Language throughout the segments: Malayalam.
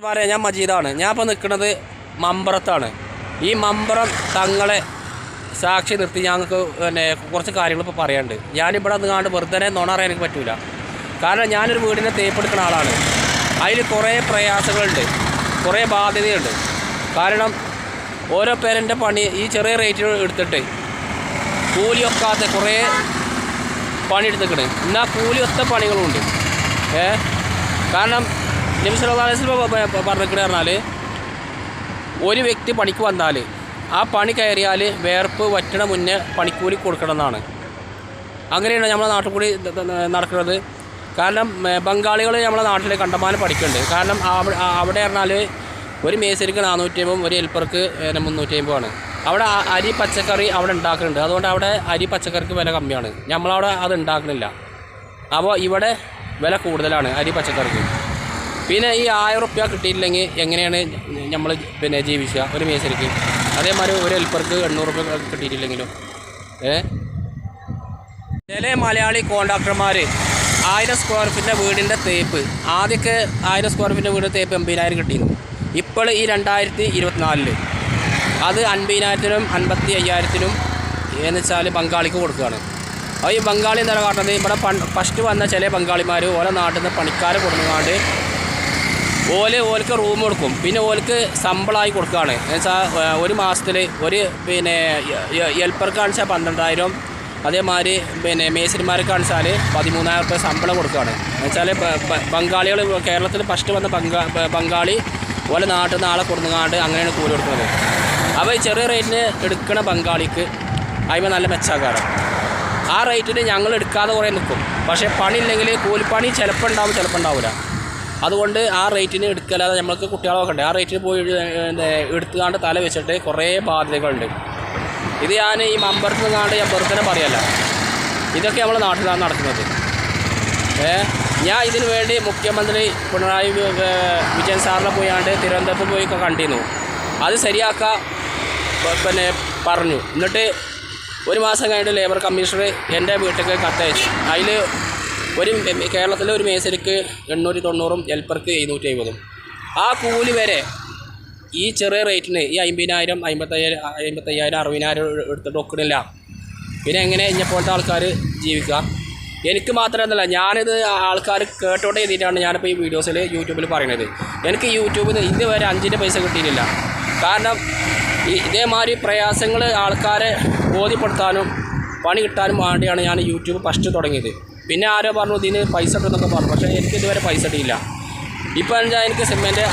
പറയാം ഞാൻ മജീദാണ്. ഞാൻ ഇപ്പോൾ നിൽക്കുന്നത് മമ്പറത്താണ്. ഈ മമ്പറം തങ്ങളെ സാക്ഷി നിർത്തി ഞങ്ങൾക്ക് പിന്നെ കുറച്ച് കാര്യങ്ങൾ ഇപ്പോൾ പറയാനുണ്ട്. ഞാനിവിടെ നിന്നാണ്ട് വെറുതെ നുണ അറിയാൻ എനിക്ക് പറ്റൂല. കാരണം ഞാനൊരു വീടിനെ തേപ്പെടുക്കുന്ന ആളാണ്. അതിൽ കുറേ പ്രയാസങ്ങളുണ്ട്. കുറേ ബാധ്യതയുണ്ട്. കാരണം ഓരോ പേരന്റെ പണി ഈ ചെറിയ റേറ്റിൽ എടുത്തിട്ട് കൂലി ഒക്കാത്ത കുറേ പണി എടുത്തിക്കണേ എന്നാൽ കൂലി ഒത്ത പണികളുണ്ട്. ഏ? കാരണം നബി സല്ലല്ലാഹു അലൈഹി സ്വലം പറഞ്ഞാൽ ഒരു വ്യക്തി പണിക്ക് വന്നാൽ ആ പണി കയറിയാൽ വേർപ്പ് വറ്റണ മുന്നേ പണിക്കൂലി കൊടുക്കണം എന്നാണ്. അങ്ങനെയാണ് നമ്മുടെ നാട്ടിൽ കൂടി നടക്കുന്നത്. കാരണം ബംഗാളികൾ നമ്മുടെ നാട്ടിൽ കണ്ടമാനം പഠിക്കുന്നുണ്ട്. കാരണം അവിടെ അവിടെ പറഞ്ഞാൽ ഒരു മേസരിക്ക് നാനൂറ്റി അമ്പതും ഒരു ഹെൽപ്പർക്ക് മുന്നൂറ്റി അമ്പതുമാണ് അവിടെ അരി പച്ചക്കറി അവിടെ ഉണ്ടാക്കുന്നുണ്ട് അതുകൊണ്ട് അവിടെ അരി പച്ചക്കറിക്ക് വില കമ്മിയാണ്. നമ്മളവിടെ അത് ഉണ്ടാക്കുന്നില്ല അപ്പോൾ ഇവിടെ വില കൂടുതലാണ് അരി പച്ചക്കറിക്ക്. പിന്നെ ഈ ആയിരം റുപ്യ കിട്ടിയില്ലെങ്കിൽ എങ്ങനെയാണ് നമ്മൾ പിന്നെ ജീവിക്കുക? ഒരു മേശരിക്ക്. അതേമാതിരി ഒരു ഹെൽപ്പർക്ക് എണ്ണൂറ് റുപ്യ കിട്ടിയിട്ടില്ലെങ്കിലും. ഏ? ചില മലയാളി കോൺട്രാക്ടർമാർ ആയിരം സ്ക്വയർ ഫീറ്റിന്റെ വീടിന്റെ തേപ്പ്. ആദ്യമൊക്കെ ആയിരം സ്ക്വയർ ഫീറ്റിന്റെ വീട് തേപ്പ് എൺപതിനായിരം കിട്ടിയിരുന്നു. ഇപ്പോൾ ഈ രണ്ടായിരത്തി ഇരുപത്തിനാലിൽ അത് അൻപതിനായിരത്തിനും അൻപത്തി അയ്യായിരത്തിനും എന്ന് വെച്ചാൽ ബംഗാളിക്ക് കൊടുക്കുകയാണ്. അപ്പോൾ ഈ ബംഗാളി എന്താണ് കാട്ടുന്നത് ഇവിടെ ഫസ്റ്റ് വന്ന ചില ബംഗാളിമാർ ഓരോ നാട്ടിൽ നിന്ന് പണിക്കാരെ കൊടുക്കാണ്ട് ഓൽ ഓൽക്ക് റൂം കൊടുക്കും. പിന്നെ ഓൽക്ക് ശമ്പളമായി കൊടുക്കുകയാണ് എന്നുവെച്ചാൽ ഒരു മാസത്തിൽ ഒരു പിന്നെ ഹെൽപ്പർക്ക് കാണിച്ചാൽ പന്ത്രണ്ടായിരം. അതേമാതിരി പിന്നെ മേസ്തിരിമാർക്ക് കാണിച്ചാൽ പതിമൂന്നായിരം റുപ്യ ശമ്പളം കൊടുക്കുകയാണ് എന്നുവെച്ചാൽ ബംഗാളികൾ കേരളത്തിൽ ഫസ്റ്റ് വന്ന ബംഗാ ബംഗാളി ഓലെ നാട്ടിൽ നിന്ന് ആളെ കൊടുങ്ങാണ്ട് അങ്ങനെയാണ് കൂലി കൊടുക്കുന്നത്. അപ്പോൾ ഈ ചെറിയ റേറ്റിന് എടുക്കണ ബംഗാളിക്ക് അതിന് നല്ല മെച്ചാക്കാരം ആ റേറ്റിന് ഞങ്ങൾ എടുക്കാതെ കുറേ നിൽക്കും പക്ഷേ പണിയില്ലെങ്കിൽ കൂലിപ്പണി ചിലപ്പോൾ ഉണ്ടാവും ചിലപ്പോൾ ഉണ്ടാവില്ല അതുകൊണ്ട് ആ റേറ്റിന് എടുക്കലാതെ നമ്മൾക്ക് കുട്ടികളെ ഉണ്ട് ആ റേറ്റിന് പോയി എടുത്തുകൊണ്ട് തല വെച്ചിട്ട് കുറേ ബാധ്യതകളുണ്ട്. ഇത് ഞാൻ ഈ മമ്പറത്ത് നിന്നാണ്ട് ഞാൻ വെറുതെ പറയല്ല. ഇതൊക്കെ നമ്മുടെ നാട്ടിലാണ് നടക്കുന്നത്. ഞാൻ ഇതിനു വേണ്ടി മുഖ്യമന്ത്രി പിണറായി വിജയൻ സാറിനെ പോയാണ്ട് തിരുവനന്തപുരത്ത് പോയി കണ്ടിരുന്നു. അത് ശരിയാക്കാൻ പിന്നെ പറഞ്ഞു. എന്നിട്ട് ഒരു മാസം കഴിഞ്ഞിട്ട് ലേബർ കമ്മീഷണർ എന്റെ വീട്ടിലേക്ക് കത്തയച്ചു. അതിൽ ഒരു കേരളത്തിലെ ഒരു മേസരിക്ക് എണ്ണൂറ്റി തൊണ്ണൂറും ഹെൽപ്പർക്ക് എഴുന്നൂറ്റി അമ്പതും ആ കൂലി വരെ ഈ ചെറിയ റേറ്റിന് ഈ അമ്പതിനായിരം അമ്പത്തയ്യായിരം അമ്പത്തയ്യായിരം അറുപതിനായിരം എടുത്തിട്ട് ഒക്കണില്ല. പിന്നെ എങ്ങനെ ഇഞ്ഞപ്പോഴത്തെ ആൾക്കാർ ജീവിക്കുക? എനിക്ക് മാത്രമല്ല ഞാനിത് ആൾക്കാർ കേട്ടോട്ടെ എഴുതിയിട്ടാണ് ഞാനിപ്പോൾ ഈ വീഡിയോസിൽ യൂട്യൂബിൽ പറയുന്നത് എനിക്ക് യൂട്യൂബിൽ നിന്ന് ഇതുവരെ അഞ്ചിന്റെ പൈസ കിട്ടിയിട്ടില്ല. കാരണം ഈ ഇതേമാതിരി പ്രയാസങ്ങൾ ആൾക്കാരെ ബോധ്യപ്പെടുത്താനും പണി കിട്ടാനും വേണ്ടിയാണ് ഞാൻ യൂട്യൂബ് ഫസ്റ്റ് തുടങ്ങിയത്. പിന്നെ ആരോ പറഞ്ഞു ഇതിന് പൈസ ഇട്ടെന്നൊക്കെ പറഞ്ഞു. പക്ഷേ എനിക്ക് ഇതുവരെ പൈസ ഇട്ടില്ല ഇപ്പോൾ എന്താ എനിക്ക് സിമെന്റ്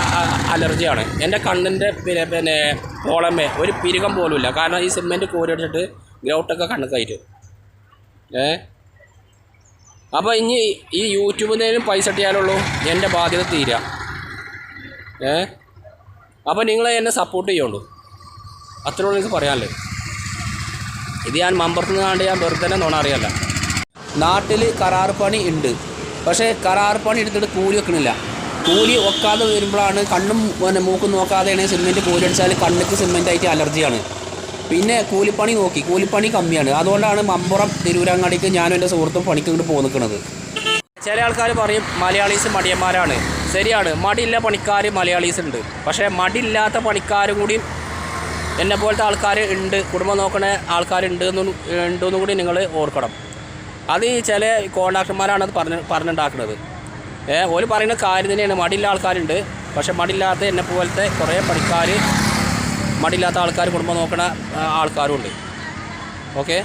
അലർജിയാണ്. എന്റെ കണ്ണിന്റെ പിന്നെ പിന്നെ പോളമേ ഒരു പിരുകം പോലുമില്ല. കാരണം ഈ സിമെന്റ് കോരി അടിച്ചിട്ട് ഗ്രൗട്ടൊക്കെ കണക്കായിട്ട്. ഏ? അപ്പോൾ ഇനി ഈ യൂട്യൂബിൽ പൈസ ഇട്ടിയാലുള്ളൂ എന്റെ ബാധ്യത തീരുക ഏ? അപ്പോൾ നിങ്ങൾ എന്നെ സപ്പോർട്ട് ചെയ്യുള്ളൂ അത്രയുള്ളൂ എനിക്ക് പറയാനുള്ളത്. ഇത് ഞാൻ മമ്പറത്ത് ഞാൻ വെറുതെ തന്നെ അറിയല്ല. നാട്ടിൽ കരാർ പണി ഉണ്ട്. പക്ഷേ കരാർ പണി എടുത്തിട്ട് കൂലി വെക്കണില്ല. കൂലി വെക്കാതെ വരുമ്പോഴാണ് കണ്ണും പിന്നെ മൂക്കും നോക്കാതെയാണ് സിമെന്റ് കൂലി അടിച്ചാൽ കണ്ണുക്ക് സിമെന്റ് ആയിട്ട് അലർജിയാണ്. പിന്നെ കൂലിപ്പണി നോക്കി. കൂലിപ്പണി കമ്മിയാണ്. അതുകൊണ്ടാണ് മമ്പുറം തിരൂരങ്ങാടിക്ക് ഞാനും എന്റെ സുഹൃത്തും പണിക്ക് ഇങ്ങോട്ട് പോകുന്നു നിൽക്കുന്നത് ചില ആൾക്കാർ പറയും മലയാളീസ് മടിയന്മാരാണ്. ശരിയാണ്. മടിയില്ല പണിക്കാർ മലയാളീസ് ഉണ്ട്. പക്ഷേ മടിയില്ലാത്ത പണിക്കാരും കൂടി എന്നെ പോലത്തെ ആൾക്കാർ ഉണ്ട്. കുടുംബം നോക്കണ ആൾക്കാരുണ്ട് എന്നും ഉണ്ടെന്നും കൂടി നിങ്ങൾ ഓർക്കണം. അത് ഈ ചില കോൺട്രാക്ടർമാരാണ് അത് പറഞ്ഞ് പറഞ്ഞുണ്ടാക്കുന്നത് ഏ ഓര് പറയുന്ന കാര്യം തന്നെയാണ്. മടിയുള്ള ആൾക്കാരുണ്ട്. പക്ഷെ മടിയില്ലാത്ത എന്നെ പോലത്തെ കുറേ പണിക്കാർ മടിയില്ലാത്ത ആൾക്കാർ കുടുംബം നോക്കുന്ന ആൾക്കാരും ഉണ്ട് ഓക്കെ?